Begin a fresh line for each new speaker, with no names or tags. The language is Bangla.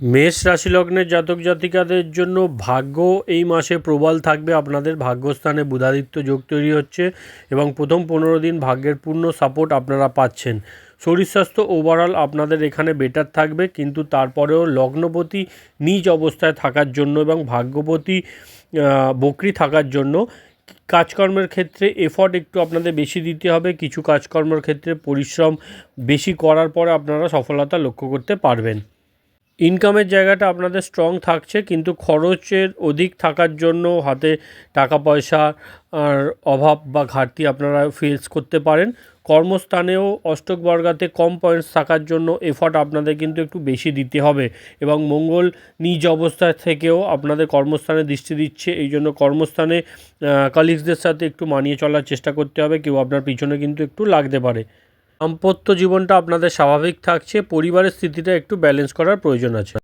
মেষ রাশি লগ্নের জাতক জাতিকাদের জন্য ভাগ্য এই মাসে প্রবল থাকবে। আপনাদের ভাগ্যস্থানে বুধাদিত্য যোগ তৈরি হচ্ছে এবং প্রথম পনেরো দিন ভাগ্যের পূর্ণ সাপোর্ট আপনারা পাচ্ছেন। শরীর স্বাস্থ্য ওভারঅল আপনাদের এখানে বেটার থাকবে, কিন্তু তারপরেও লগ্নপতি নিজ অবস্থায় থাকার জন্য এবং ভাগ্যপতি বকরি থাকার জন্য কাজকর্মের ক্ষেত্রে এফর্ট একটু আপনাদের বেশি দিতে হবে। কিছু কাজকর্মের ক্ষেত্রে পরিশ্রম বেশি করার পরে আপনারা সফলতা লক্ষ্য করতে পারবেন। ইনকামের জায়গাটা আপনাদের স্ট্রং থাকছে, কিন্তু খরচের অধিক থাকার জন্য হাতে টাকা পয়সা আর অভাব বা ঘাটতি আপনারা ফেস করতে পারেন। কর্মস্থানেও অষ্টক বর্গাতে কম পয়েন্টস থাকার জন্য এফর্ট আপনাদের কিন্তু একটু বেশি দিতে হবে এবং মঙ্গল নিজ অবস্থা থেকেও আপনাদের কর্মস্থানে দৃষ্টি দিচ্ছে, এই জন্য কর্মস্থানে কলিগসদের সাথে একটু মানিয়ে চলার চেষ্টা করতে হবে, কেউ আপনার পিছনে কিন্তু একটু লাগতে পারে। দাম্পত্য জীবনটা আপনাদের স্বাভাবিক থাকছে পরিবারের স্থিতিটা একটু ব্যালেন্স করার প্রয়োজন আছে।